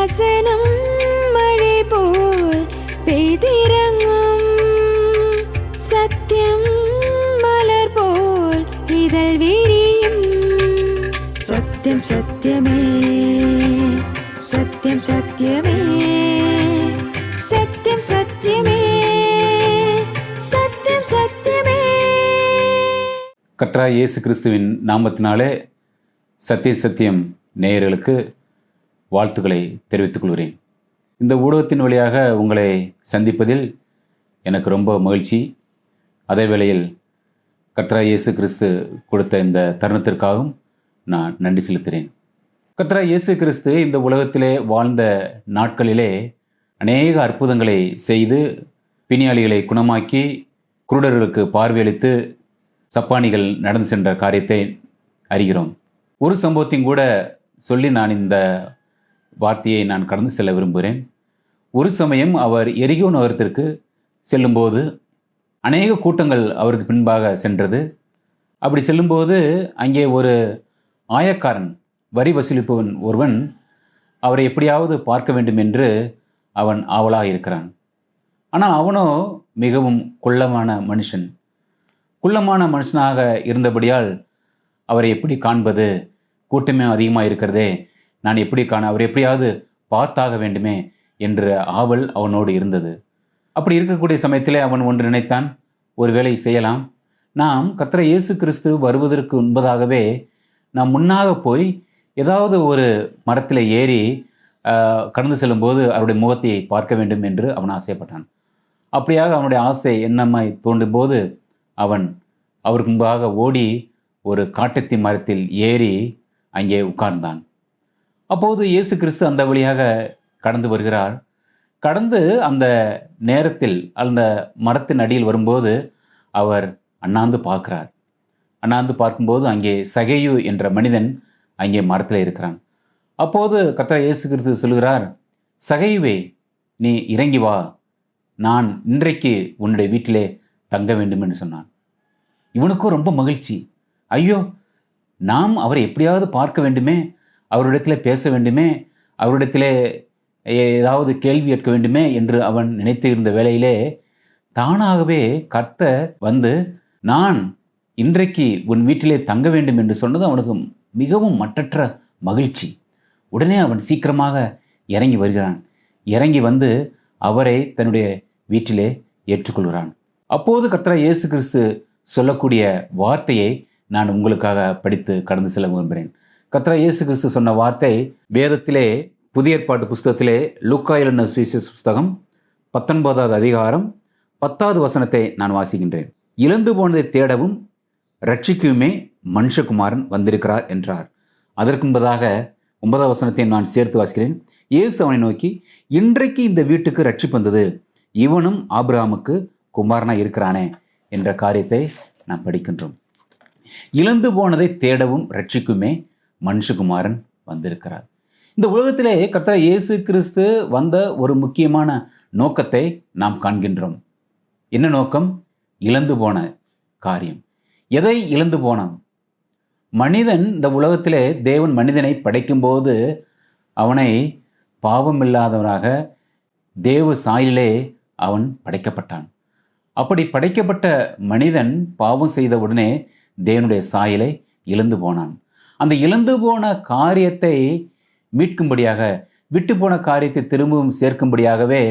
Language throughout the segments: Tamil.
வசனம் மழை போல் பெய்திறங்கும் சத்தியம் மலர் போல் இதழ் விரியும் சத்தியம் சத்தியமே சத்தியம் சத்தியமே சத்தியம் சத்தியமே சத்தியம் சத்தியமே கர்த்தராய் இயேசு கிறிஸ்துவின் நாமத்தினாலே சத்திய சத்தியம் நேயர்களுக்கு வாழ்த்துக்களை தெரிவித்துக் கொள்கிறேன். இந்த ஊடகத்தின் வழியாக உங்களை சந்திப்பதில் எனக்கு ரொம்ப மகிழ்ச்சி. அதே வேளையில் கத்ரா இயேசு கிறிஸ்து கொடுத்த இந்த தருணத்திற்காகவும் நான் நன்றி செலுத்துகிறேன். கத்ரா இயேசு கிறிஸ்து இந்த உலகத்திலே வாழ்ந்த நாட்களிலே அநேக அற்புதங்களை செய்து பிணியாளிகளை குணமாக்கி குருடர்களுக்கு பார்வையளித்து சப்பானிகள் நடந்து சென்ற காரியத்தை அறிகிறோம். ஒரு சம்பவத்தையும் கூட சொல்லி நான் இந்த வார்த்தையை நான் கடந்து செல்ல விரும்புகிறேன். ஒரு சமயம் அவர் எரிகோ நகரத்திற்கு செல்லும்போது அநேக கூட்டங்கள் அவருக்கு பின்பாக சென்றது. அப்படி செல்லும்போது அங்கே ஒரு ஆயக்காரன் வரி வசூலிப்பவன் ஒருவன் அவரை எப்படியாவது பார்க்க வேண்டும் என்று அவன் ஆவலாக இருக்கிறான். ஆனால் அவனோ மிகவும் குள்ளமான மனுஷன். குள்ளமான மனுஷனாக இருந்தபடியால் அவரை எப்படி காண்பது? கூட்டமே அதிகமாக இருக்கிறதே நான் எப்படி காண அவர் எப்படியாவது பார்த்தாக வேண்டுமே என்ற ஆவல் அவனோடு இருந்தது. அப்படி இருக்கக்கூடிய சமயத்திலே அவன் ஒன்று நினைத்தான் ஒரு வேலை செய்யலாம். நாம் கர்த்தரை இயேசு கிறிஸ்து வருவதற்கு முன்பதாகவே நாம் முன்னாக போய் ஏதாவது ஒரு மரத்தில் ஏறி கடந்து செல்லும்போது அவருடைய முகத்தை பார்க்க வேண்டும் என்று அவன் ஆசைப்பட்டான். அப்படியாக அவனுடைய ஆசை எண்ணமாய் தோன்றும் போது அவன் அவருக்கு முன்பாக ஓடி ஒரு காட்டத்தி மரத்தில் ஏறி அங்கே உட்கார்ந்தான். அப்போது இயேசு கிறிஸ்து அந்த வழியாக கடந்து வருகிறார். கடந்து அந்த நேரத்தில் அந்த மரத்தின் அடியில் வரும்போது அவர் அண்ணாந்து பார்க்கிறார். அண்ணாந்து பார்க்கும்போது அங்கே சகையு என்ற மனிதன் அங்கே மரத்தில் இருக்கிறான். அப்போது கர்த்தர் இயேசு கிறிஸ்து சொல்கிறார் சகையுவே நீ இறங்கி வா. நான் இன்றைக்கு உன்னுடைய வீட்டிலே தங்க வேண்டும் என்று சொன்னான். இவனுக்கும் ரொம்ப மகிழ்ச்சி. ஐயோ நாம் அவரை எப்படியாவது பார்க்க வேண்டுமே. அவரிடத்தில் பேச வேண்டுமே அவரிடத்திலே ஏதாவது கேள்வி கேட்க வேண்டுமே என்று அவன் நினைத்து இருந்த வேளையிலே தானாகவே கர்த்தர் வந்து நான் இன்றைக்கு உன் வீட்டிலே தங்க வேண்டும் என்று சொன்னது அவனுக்கு மிகவும் மற்றற்ற மகிழ்ச்சி. உடனே அவன் சீக்கிரமாக இறங்கி வருகிறான். இறங்கி வந்து அவரை தன்னுடைய வீட்டிலே ஏற்றுக்கொள்கிறான். அப்போது கர்த்தரா இயேசு கிறிஸ்து சொல்லக்கூடிய வார்த்தையை நான் உங்களுக்காக படித்து கடந்து செல்ல விரும்புகிறேன். கத்ரா இயேசு கிறிஸ்து சொன்ன வார்த்தை வேதத்திலே புதிய ஏற்பாட்டு புஸ்தகத்திலே லூக்கா எழுதின சுவிசேஷ புஸ்தகம் பத்தொன்பதாவது அதிகாரம் பத்தாவது வசனத்தை நான் வாசிக்கின்றேன். இழந்து போனதை தேடவும் ரட்சிக்குமே மனுஷகுமாரன் வந்திருக்கிறார் என்றார். அதற்கு முன்பதாக ஒன்பதாவது வசனத்தை நான் சேர்த்து வாசிக்கிறேன். இயேசு அவனை நோக்கி இன்றைக்கு இந்த வீட்டுக்கு ரட்சிப்பு வந்தது. இவனும் ஆபிராமுக்கு குமாரனா இருக்கிறானே என்ற காரியத்தை நாம் படிக்கின்றோம். இழந்து போனதை தேடவும் ரட்சிக்குமே மனுஷகுமாரன் வந்திருக்கிறார். இந்த உலகத்திலே கர்த்தர் இயேசு கிறிஸ்து வந்த ஒரு முக்கியமான நோக்கத்தை நாம் காண்கின்றோம். என்ன நோக்கம்? இழந்து போன காரியம். எதை இழந்து போனான்? மனிதன் இந்த உலகத்திலே தேவன் மனிதனை படைக்கும்போது அவனை பாவம் இல்லாதவனாக தேவ சாயிலே அவன் படைக்கப்பட்டான். அப்படி படைக்கப்பட்ட மனிதன் பாவம் செய்த உடனே தேவனுடைய சாயலை இழந்து போனான். அந்த இழந்து போன காரியத்தை மீட்கும்படியாக விட்டு போன காரியத்தை திரும்பவும் சேர்க்கும்படியாகவே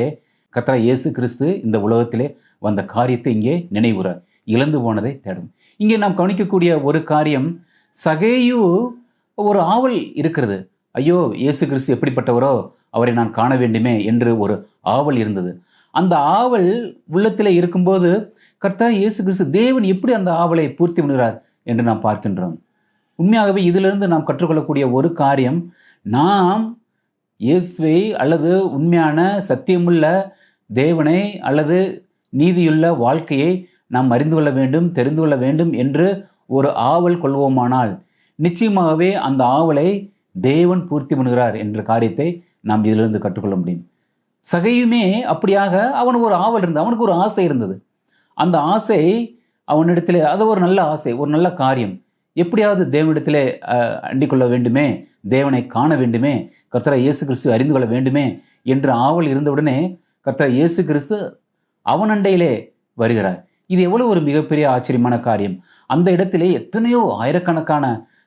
கத்தரா இயேசு கிறிஸ்து இந்த உலகத்திலே வந்த காரியத்தை இங்கே நினைவுற இழந்து போனதை தேடும். இங்கே நாம் கவனிக்கக்கூடிய ஒரு காரியம் சகேயு ஒரு ஆவல் இருக்கிறது. ஐயோ இயேசு கிறிஸ்து எப்படிப்பட்டவரோ அவரை நான் காண வேண்டுமே என்று ஒரு ஆவல் இருந்தது. அந்த ஆவல் உள்ளத்தில் இருக்கும்போது கர்த்தா இயேசு கிறிஸ்து தேவன் எப்படி அந்த ஆவலை பூர்த்தி பண்ணுகிறார் என்று நாம் பார்க்கின்றோம். உண்மையாகவே இதிலிருந்து நாம் கற்றுக்கொள்ளக்கூடிய ஒரு காரியம் நாம் இயேசுவை அல்லது உண்மையான சத்தியமுள்ள தேவனை அல்லது நீதியுள்ள வாழ்க்கையை நாம் அறிந்து கொள்ள வேண்டும் தெரிந்து கொள்ள வேண்டும் என்று ஒரு ஆவல் கொள்வோமானால் நிச்சயமாகவே அந்த ஆவலை தேவன் பூர்த்தி பண்ணுகிறார் என்ற காரியத்தை நாம் இதிலிருந்து கற்றுக்கொள்ள முடியும். சகையுமே அப்படியாக அவனுக்கு ஒரு ஆவல் இருந்தது அவனுக்கு ஒரு ஆசை இருந்தது. அந்த ஆசை அவனிடத்தில் அது ஒரு நல்ல ஆசை ஒரு நல்ல காரியம். எப்படியாவது தேவனிடத்திலே அஹ், வேண்டுமே தேவனை காண வேண்டுமே கர்த்தரை இயேசு கிறிஸ்து அறிந்து கொள்ள வேண்டுமே என்ற ஆவல் இருந்தவுடனே கர்த்தரை இயேசு கிறிஸ்து அவன் அண்டையிலே வருகிறார். இது எவ்வளவு ஒரு மிகப்பெரிய ஆச்சரியமான காரியம். அந்த இடத்திலே எத்தனையோ ஆயிரக்கணக்கான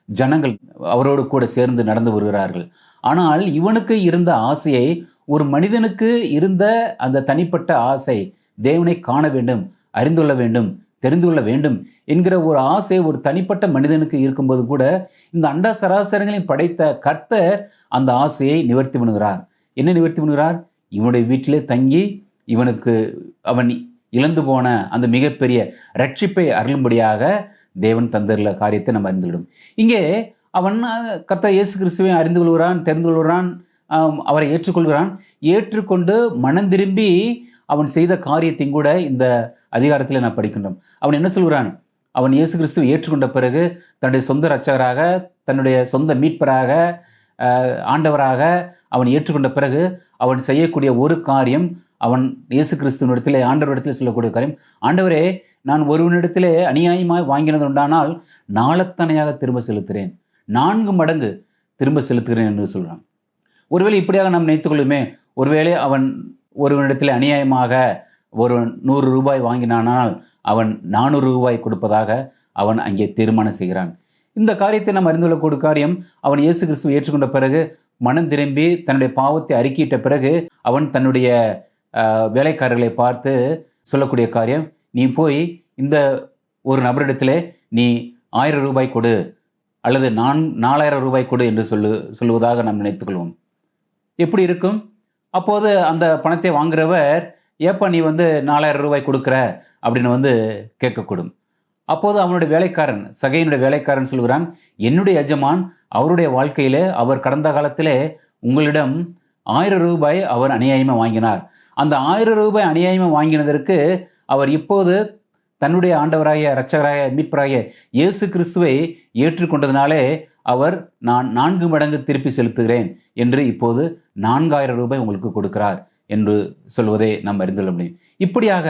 ஜனங்கள் அவரோடு கூட சேர்ந்து நடந்து வருகிறார்கள். ஆனால் இவனுக்கு இருந்த ஆசையை ஒரு மனிதனுக்கு இருந்த அந்த தனிப்பட்ட ஆசை தேவனை காண வேண்டும் அறிந்து கொள்ள வேண்டும் தெரிந்து கொள்ள வேண்டும் என்கிற ஒரு ஆசை ஒரு தனிப்பட்ட மனிதனுக்கு இருக்கும்போது கூட இந்த அண்ட சராசரங்களையும் படைத்த கர்த்தர் அந்த ஆசையை நிவர்த்தி பண்ணுகிறார். என்ன நிவர்த்தி பண்ணுகிறார்? இவனுடைய வீட்டிலே தங்கி இவனுக்கு அவன் இழந்து போன அந்த மிகப்பெரிய ரட்சிப்பை அருளும்படியாக தேவன் தந்தரில் காரியத்தை நம்ம அறிந்துவிடும் இங்கே அவன் அஹ், கர்த்தர் இயேசு கிறிஸ்துவை அறிந்து கொள்கிறான் தெரிந்து கொள்கிறான் அவரை ஏற்றுக்கொள்கிறான். ஏற்றுக்கொண்டு மனம் திரும்பி அவன் செய்த காரியத்தையும் கூட இந்த அதிகாரத்தில் நான் படிக்கின்றோம். அவன் என்ன சொல்கிறான்? அவன் இயேசு கிறிஸ்துவை ஏற்றுக்கொண்ட பிறகு தன்னுடைய சொந்த இரட்சகராக தன்னுடைய சொந்த மீட்பராக ஆண்டவராக அவன் ஏற்றுக்கொண்ட பிறகு அவன் செய்யக்கூடிய ஒரு காரியம் அவன் இயேசு கிறிஸ்துவனிடத்தில் ஆண்டவரிடத்தில் சொல்லக்கூடிய காரியம். ஆண்டவரே நான் ஒருவனிடத்திலே அநியாயமாய் வாங்கினது உண்டானால் நாளத்தனையாக திரும்ப செலுத்துகிறேன். நான்கு மடங்கு திரும்ப செலுத்துகிறேன் என்று சொல்கிறான் ஒருவேளை இப்படியாக நாம் நினைத்துக்கொள்ளுமே ஒருவேளை அவன் ஒருவனிடத்தில் அநியாயமாக ஒரு நூறு ரூபாய் வாங்கினானால் அவன் நானூறு ரூபாய் கொடுப்பதாக அவன் அங்கே தீர்மானம் செய்கிறான். இந்த காரியத்தை நாம் அறிந்து கொள்ளக்கூடிய காரியம் அவன் இயேசு கிறிஸ்துவை ஏற்றுக்கொண்ட பிறகு மனம் திரும்பி தன்னுடைய பாவத்தை அறிக்கையிட்ட பிறகு அவன் தன்னுடைய வேலைக்காரர்களை பார்த்து சொல்லக்கூடிய காரியம் நீ போய் இந்த ஒரு நபரிடத்திலே நீ ஆயிரம் ரூபாய் கொடு அல்லது நான் நாலாயிரம் ரூபாய் கொடு என்று சொல்லு சொல்லுவதாக நாம் நினைத்துக்கொள்வோம் எப்படி இருக்கும்? அப்போது அந்த பணத்தை வாங்குறவர் ஏப்பா நீ வந்து நாலாயிரம் ரூபாய் கொடுக்குற அப்படின்னு வந்து கேட்கக்கூடும். அப்போது அவனுடைய வேலைக்காரன் சகையினுடைய வேலைக்காரன் சொல்கிறான் என்னுடைய எஜமான் அவருடைய வாழ்க்கையிலே அவர் கடந்த காலத்திலே உங்களிடம் ஆயிரம் ரூபாய் அவர் அநியாயமாக வாங்கினார். அந்த ஆயிரம் ரூபாய் அநியாயமாக வாங்கினதற்கு அவர் இப்போது தன்னுடைய ஆண்டவராய இரட்சகராய மீட்பராய இயேசு கிறிஸ்துவை ஏற்றுக்கொண்டதினாலே அவர் நான் நான்கு மடங்கு திருப்பி செலுத்துகிறேன் என்று இப்போது நான்காயிரம் ரூபாய் உங்களுக்கு கொடுக்கிறார். என்று சொல்வதை நாம் அறிந்து கொள்ள முடியும். இப்படியாக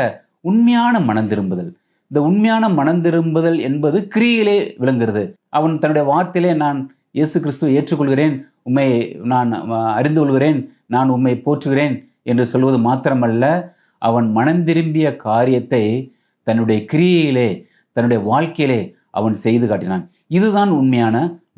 உண்மையான மனம் திரும்புதல். இந்த உண்மையான மனம் திரும்புதல் என்பது கிரியிலே விளங்குகிறது. அவன் தன்னுடைய வார்த்தையிலே நான் இயேசு கிறிஸ்துவை ஏற்றுக்கொள்கிறேன் உண்மை நான் அறிந்து கொள்கிறேன் நான் உண்மை போற்றுகிறேன் என்று சொல்வது மாத்திரமல்ல அவன் மனம் திரும்பிய காரியத்தை தன்னுடைய கிரியையிலே தன்னுடைய வாழ்க்கையிலே அவன் செய்து காட்டினான். இதுதான் உண்மையான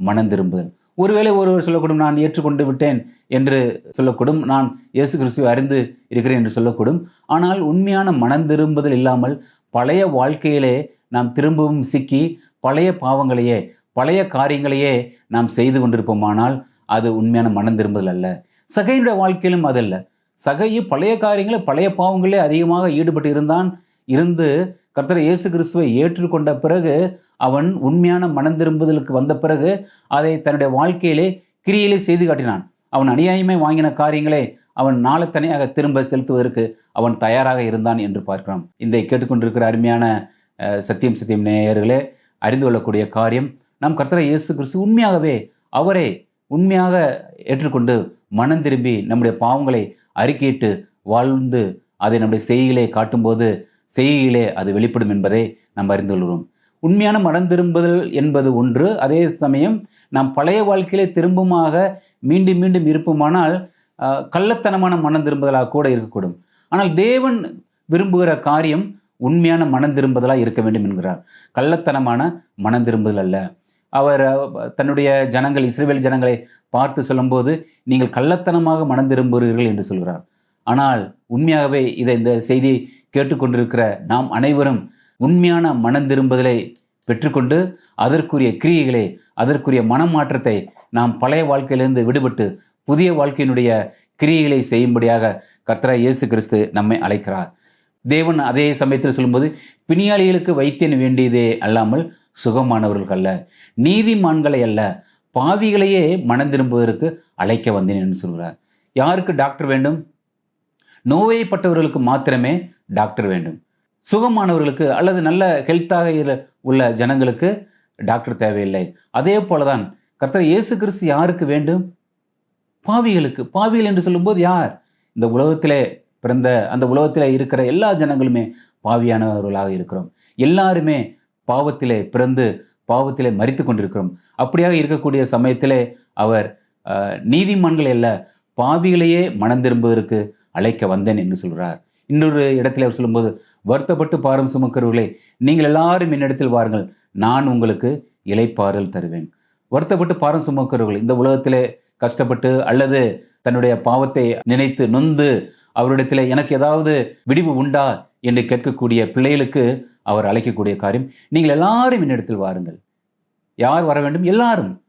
மனம் திரும்புதல். ஒருவேளை ஒருவர் சொல்லக்கூடும் நான் ஏற்றுக்கொண்டு விட்டேன் என்று சொல்லக்கூடும் நான் இயேசு கிறிஸ்துவை அறிந்து இருக்கிறேன் என்று சொல்லக்கூடும். ஆனால் உண்மையான மனம் திரும்புதல் இல்லாமல் பழைய வாழ்க்கையிலே நாம் திரும்பவும் சிக்கி பழைய பாவங்களையே பழைய காரியங்களையே நாம் செய்து கொண்டிருப்போமானால் அது உண்மையான மனம் திரும்புதல் அல்ல. சகையினுடைய வாழ்க்கையிலும் அதல்ல. சகையு பழைய காரியங்களை பழைய பாவங்களே அதிகமாக ஈடுபட்டு இருந்தான். இருந்து கர்த்தர் இயேசு கிறிஸ்துவை ஏற்றுக்கொண்ட பிறகு அவன் உண்மையான மனம் திரும்புதலுக்கு வந்த பிறகு அதை தன்னுடைய வாழ்க்கையிலே கிரியிலே செய்து காட்டினான். அவன் அநியாயமே வாங்கின காரியங்களை அவன் நாளத்தனையாக திரும்ப செலுத்துவதற்கு அவன் தயாராக இருந்தான் என்று பார்க்கிறோம். இந்த கேட்டுக்கொண்டிருக்கிற அருமையான சத்தியம் சத்தியம் நேயர்களே அறிந்து கொள்ளக்கூடிய காரியம் நம் கர்த்தரை இயேசு கிறிஸ்து உண்மையாகவே அவரை உண்மையாக ஏற்றுக்கொண்டு மனம் திரும்பி நம்முடைய பாவங்களை அறிக்கையிட்டு வாழ்ந்து அதை நம்முடைய செய்கையிலே காட்டும்போது செய்கையிலே அது வெளிப்படும் என்பதை நாம் அறிந்து கொள்கிறோம். உண்மையான மனம் திரும்புதல் என்பது ஒன்று. அதே சமயம் நாம் பழைய வாழ்க்கையிலே திரும்பமாக மீண்டும் மீண்டும் இருப்போமானால் கள்ளத்தனமான மனம் திரும்புதலாக கூட இருக்கக்கூடும். ஆனால் தேவன் விரும்புகிற காரியம் உண்மையான மனம் திரும்புதலாக இருக்க வேண்டும் என்கிறார். கள்ளத்தனமான மனம் திரும்புதல் அல்ல. அவர் தன்னுடைய ஜனங்கள் இஸ்ரேல் ஜனங்களை பார்த்து சொல்லும்போது நீங்கள் கள்ளத்தனமாக மனம் திரும்புகிறீர்கள் என்று சொல்கிறார். ஆனால் உண்மையாகவே இதை இந்த செய்தியை கேட்டுக்கொண்டிருக்கிற நாம் அனைவரும் உண்மையான மனம் திரும்புதலை பெற்றுக்கொண்டு அதற்குரிய கிரியைகளை அதற்குரிய மனமாற்றத்தை நாம் பழைய வாழ்க்கையிலிருந்து விடுபட்டு புதிய வாழ்க்கையினுடைய கிரியைகளை செய்யும்படியாக கர்த்தரா இயேசு கிறிஸ்து நம்மை அழைக்கிறார். தேவன் அதே சமயத்தில் சொல்லும்போது பிணியாளிகளுக்கு வைத்தியன் வேண்டியதே அல்லாமல் சுகமானவர்கள் அல்ல. நீதிமான்களை அல்ல. பாவிகளையே மனம் திரும்புவதற்கு அழைக்க வந்தேன் என்று சொல்கிறார். யாருக்கு டாக்டர் வேண்டும்? நோயைப்பட்டவர்களுக்கு மாத்திரமே டாக்டர் வேண்டும். சுகமானவர்களுக்கு அல்லது நல்ல ஹெல்த்தாக உள்ள ஜனங்களுக்கு டாக்டர் தேவையில்லை. அதே போலதான் கர்த்தர் இயேசு கிறிஸ்து யாருக்கு வேண்டும்? பாவிகளுக்கு. பாவிகள் என்று சொல்லும்போது யார்? இந்த உலகத்திலே பிறந்த அந்த உலகத்திலே இருக்கிற எல்லா ஜனங்களுமே பாவியானவர்களாக இருக்கிறோம். எல்லாருமே பாவத்திலே பிறந்து பாவத்திலே மறித்து கொண்டிருக்கிறோம். அப்படியாக இருக்கக்கூடிய சமயத்திலே அவர் அஹ், நீதிமான்கள் அல்ல பாவிகளையே மனம் திரும்புவதற்கு அழைக்க வந்தேன் என்று சொல்கிறார் இன்னொரு இடத்துல அவர் சொல்லும்போது வருத்தப்பட்டு பாரம் சுமக்கிறவர்களே நீங்கள் எல்லாரும் என்னிடத்தில் வாருங்கள். நான் உங்களுக்கு இலைப்பாறல் தருவேன். வருத்தப்பட்டு பாரம் சுமக்கிறவர்கள் இந்த உலகத்திலே கஷ்டப்பட்டு அல்லது தன்னுடைய பாவத்தை நினைத்து நொந்து அவரிடத்தில் எனக்கு ஏதாவது விடிவு உண்டா என்று கேட்கக்கூடிய பிள்ளைகளுக்கு அவர் அழைக்கக்கூடிய காரியம் நீங்கள் எல்லாரும் என்னிடத்தில் வாருங்கள். யார் வர வேண்டும்? எல்லாரும்.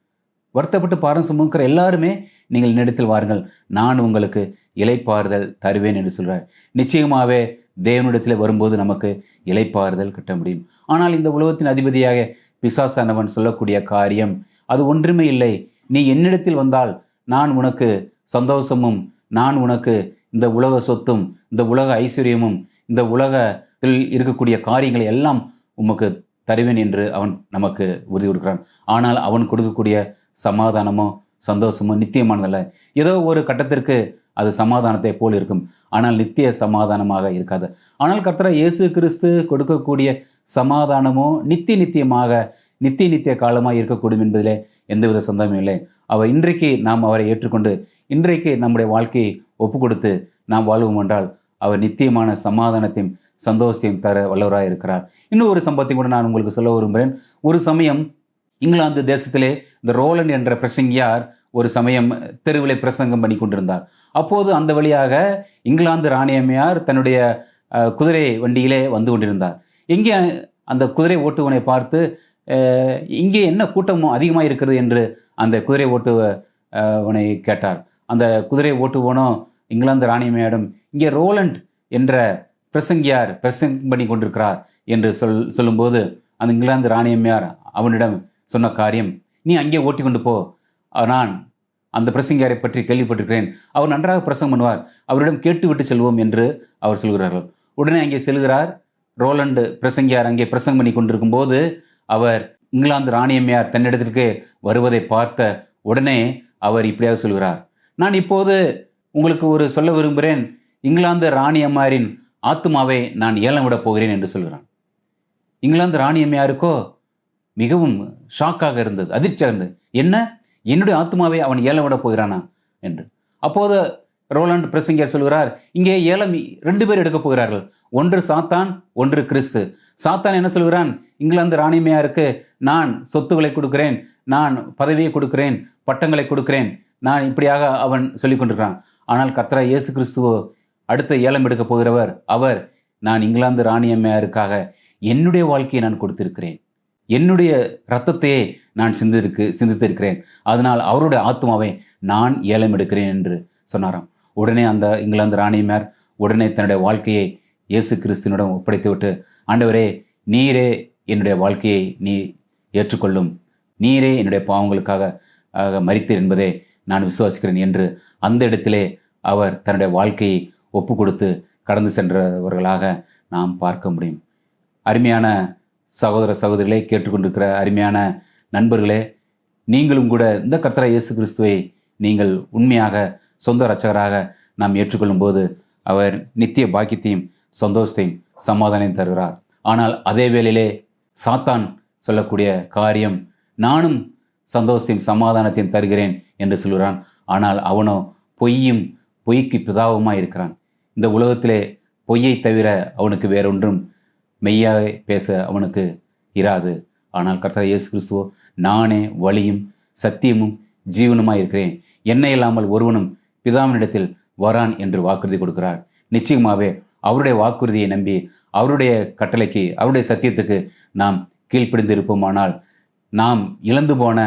வருத்தப்பட்டு பாரம் சுமக்கிற எல்லாருமே நீங்கள் என்னிடத்தில் வாருங்கள். நான் உங்களுக்கு இலைப்பாறுதல் தருவேன் என்று சொல்கிறார் நிச்சயமாகவே தேவனிடத்தில் வரும்போது நமக்கு இலைப்பாறுதல் கிட்ட முடியும். ஆனால் இந்த உலகத்தின் அதிபதியாக பிசாசானவன் சொல்லக்கூடிய காரியம் அது ஒன்றுமே இல்லை. நீ என்னிடத்தில் வந்தால் நான் உனக்கு சந்தோஷமும் நான் உனக்கு இந்த உலக சொத்தும் இந்த உலக ஐஸ்வர்யமும் இந்த உலகத்தில் இருக்கக்கூடிய காரியங்களை எல்லாம் உமக்கு தருவேன் என்று அவன் நமக்கு உறுதி கொடுக்கிறான். ஆனால் அவன் கொடுக்கக்கூடிய சமாதானமோ சந்தோஷமோ நித்தியமானதல்ல. ஏதோ ஒரு கட்டத்திற்கு அது சமாதானத்தை போல் இருக்கும். ஆனால் நித்திய சமாதானமாக இருக்காது. ஆனால் கர்த்தரா இயேசு கிறிஸ்து கொடுக்கக்கூடிய சமாதானமோ நித்திய நித்தியமாக நித்திய நித்திய காலமாக இருக்கக்கூடும் என்பதிலே எந்தவித சந்தேகமும் இல்லை. அவர் இன்றைக்கு நாம் அவரை ஏற்றுக்கொண்டு இன்றைக்கு நம்முடைய வாழ்க்கையை ஒப்பு கொடுத்து நாம் வாழ்வோம் என்றால் அவர் நித்தியமான சமாதானத்தையும் சந்தோஷத்தையும் தர வல்லவராக இருக்கிறார் இன்னும் ஒரு சம்பவத்தை கூட நான் உங்களுக்கு சொல்ல விரும்புகிறேன். ஒரு சமயம் இங்கிலாந்து தேசத்திலே இந்த ரோலன் என்ற பிரசங்கியார் ஒரு சமயம் தெருவிலே பிரசங்கம் பண்ணி கொண்டிருந்தார். அப்போது அந்த வழியாக இங்கிலாந்து ராணியம்மையார் தன்னுடைய குதிரை வண்டியிலே வந்து கொண்டிருந்தார். இங்கே அந்த குதிரை ஓட்டுவனை பார்த்து இங்கே என்ன கூட்டம் அதிகமாக இருக்கிறது என்று அந்த குதிரை ஓட்டுவனை கேட்டார். அந்த குதிரை ஓட்டுவனோ இங்கிலாந்து ராணியம்மையாரிடம் இங்கே ரோலண்ட் என்ற பிரசங்கியார் பிரசங்கம் பண்ணி கொண்டிருக்கிறார் என்று சொல் சொல்லும்போது அந்த இங்கிலாந்து ராணியம்மையார் அவனிடம் சொன்ன காரியம் நீ அங்கே ஓட்டி கொண்டு போ. நான் அந்த பிரசங்கியாரை பற்றி கேள்விப்பட்டிருக்கிறேன். அவர் நன்றாக பிரசங்கம் பண்ணுவார். அவரிடம் கேட்டுவிட்டு செல்வோம் என்று அவர் சொல்கிறார்கள். உடனே அங்கே செல்கிறார். ரோலண்டு பிரசங்கியார் அங்கே பிரசங்கம் பண்ணி கொண்டிருக்கும் போது அவர் இங்கிலாந்து ராணியம்மையார் தன்னிடத்திற்கு வருவதை பார்த்த உடனே அவர் இப்படியாக சொல்கிறார். நான் இப்போது உங்களுக்கு ஒரு சொல்ல விரும்புகிறேன். இங்கிலாந்து ராணியம்மாரின் ஆத்துமாவை நான் ஏலம் விடப் போகிறேன் என்று சொல்கிறான். இங்கிலாந்து ராணியம்மையாருக்கோ மிகவும் ஷாக்காக இருந்தது அதிர்ச்சியாக இருந்தது என்ன? என்னுடைய ஆத்மாவை அவன் ஏலம் விட போகிறானா? என்று. அப்போது ரோலாண்ட் பிரசிங்கர் சொல்கிறார் இங்கே ஏலம் ரெண்டு பேர் எடுக்கப் போகிறார்கள். ஒன்று சாத்தான் ஒன்று கிறிஸ்து. சாத்தான் என்ன சொல்கிறான்? இங்கிலாந்து ராணிமையாருக்கு நான் சொத்துக்களை கொடுக்கிறேன். நான் பதவியை கொடுக்கிறேன். பட்டங்களை கொடுக்கிறேன். நான் இப்படியாக அவன் சொல்லி கொண்டிருக்கிறான். ஆனால் கர்த்தரா இயேசு கிறிஸ்துவோ அடுத்த ஏலம் எடுக்கப் போகிறவர் அவர் நான் இங்கிலாந்து ராணியம்மையாருக்காக என்னுடைய வாழ்க்கையை நான் கொடுத்திருக்கிறேன். என்னுடைய ரத்தத்தையே நான் சிந்திருக்கு சிந்தித்திருக்கிறேன். அதனால் அவருடைய ஆத்மாவை நான் ஏலம் எடுக்கிறேன் என்று சொன்னாராம். உடனே அந்த இங்கிலாந்து ராணியமார் உடனே தன்னுடைய வாழ்க்கையை இயேசு கிறிஸ்தினிடம் ஒப்படைத்துவிட்டு ஆண்டவரே நீரே என்னுடைய வாழ்க்கையை நீ ஏற்றுக்கொள்ளும். நீரே என்னுடைய பாவங்களுக்காக மறித்தீர் என்பதை நான் விசுவாசிக்கிறேன் என்று அந்த இடத்திலே அவர் தன்னுடைய வாழ்க்கையை ஒப்பு கொடுத்து கடந்து சென்றவர்களாக நாம் பார்க்க முடியும். அருமையான சகோதர சகோதரிகளே கேட்டுக்கொண்டிருக்கிற அருமையான நண்பர்களே நீங்களும் கூட இந்த கர்த்தரா இயேசு கிறிஸ்துவை நீங்கள் உண்மையாக சொந்த ரச்சகராக நாம் ஏற்றுக்கொள்ளும் போது அவர் நித்திய பாக்கியத்தையும் சந்தோஷத்தையும் சமாதானம் தருகிறார். ஆனால் அதே வேளையிலே சாத்தான் சொல்லக்கூடிய காரியம் நானும் சந்தோஷத்தையும் சமாதானத்தையும் தருகிறேன் என்று சொல்கிறான் ஆனால் அவனோ பொய்யும் பொய்க்கு பிதாவுமாக இருக்கிறான். இந்த உலகத்திலே பொய்யை தவிர அவனுக்கு வேறொன்றும் மெய்யாக பேச அவனுக்கு இராது. ஆனால் கர்த்தர் இயேசு கிறிஸ்துவோ நானே வழியும் சத்தியமும் ஜீவனுமாய் இருக்கிறேன். என்னை இல்லாமல் ஒருவனும் பிதாவினிடத்தில் வரான் என்று வாக்குறுதி கொடுக்கிறார். நிச்சயமாகவே அவருடைய வாக்குறுதியை நம்பி அவருடைய கட்டளைக்கு அவருடைய சத்தியத்துக்கு நாம் கீழ்ப்பிடிந்திருப்போமானால் நாம் இழந்து போன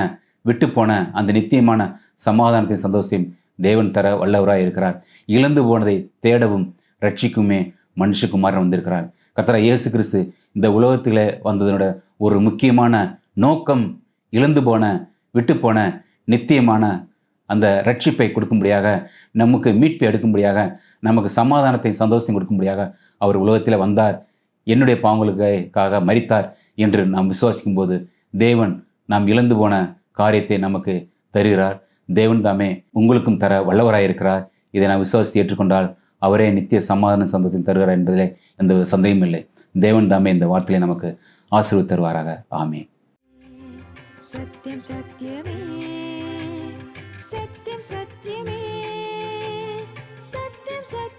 விட்டு போன அந்த நித்தியமான சமாதானத்தின் சந்தோஷத்தையும் தேவன் தர வல்லவராக இருக்கிறார். இழந்து போனதை தேடவும் ரட்சிக்குமே மனுஷகுமாரன் வந்திருக்கிறார். கர்த்தரா இயேசு கிறிஸ்து இந்த உலகத்தில் வந்ததனோட ஒரு முக்கியமான நோக்கம் இழந்து போன விட்டு போன நித்தியமான அந்த ரட்சிப்பை கொடுக்கும்படியாக நமக்கு மீட்பை எடுக்கும்படியாக நமக்கு சமாதானத்தை சந்தோஷத்தையும் கொடுக்கும்படியாக அவர் உலகத்தில் வந்தார். என்னுடைய பாவங்களுக்காக மறித்தார் என்று நாம் விசுவாசிக்கும் போது தேவன் நாம் இழந்து போன காரியத்தை நமக்கு தருகிறார். தேவன் தாமே உங்களுக்கும் தர வல்லவராயிருக்கிறார். இதை நான் விசுவாசித்து ஏற்றுக்கொண்டால் அவரே நித்திய சமாதான சந்தத்தில் தருகிறார் என்பதிலே எந்த சந்தேகம் இல்லை. தேவன் தாமே இந்த வார்த்தையை நமக்கு ஆசிர்வு தருவாராக. ஆமே சத்தியம் சத்தியமே. சத்தியம் சத்தியமே. சத்தியம் சத்தியம்.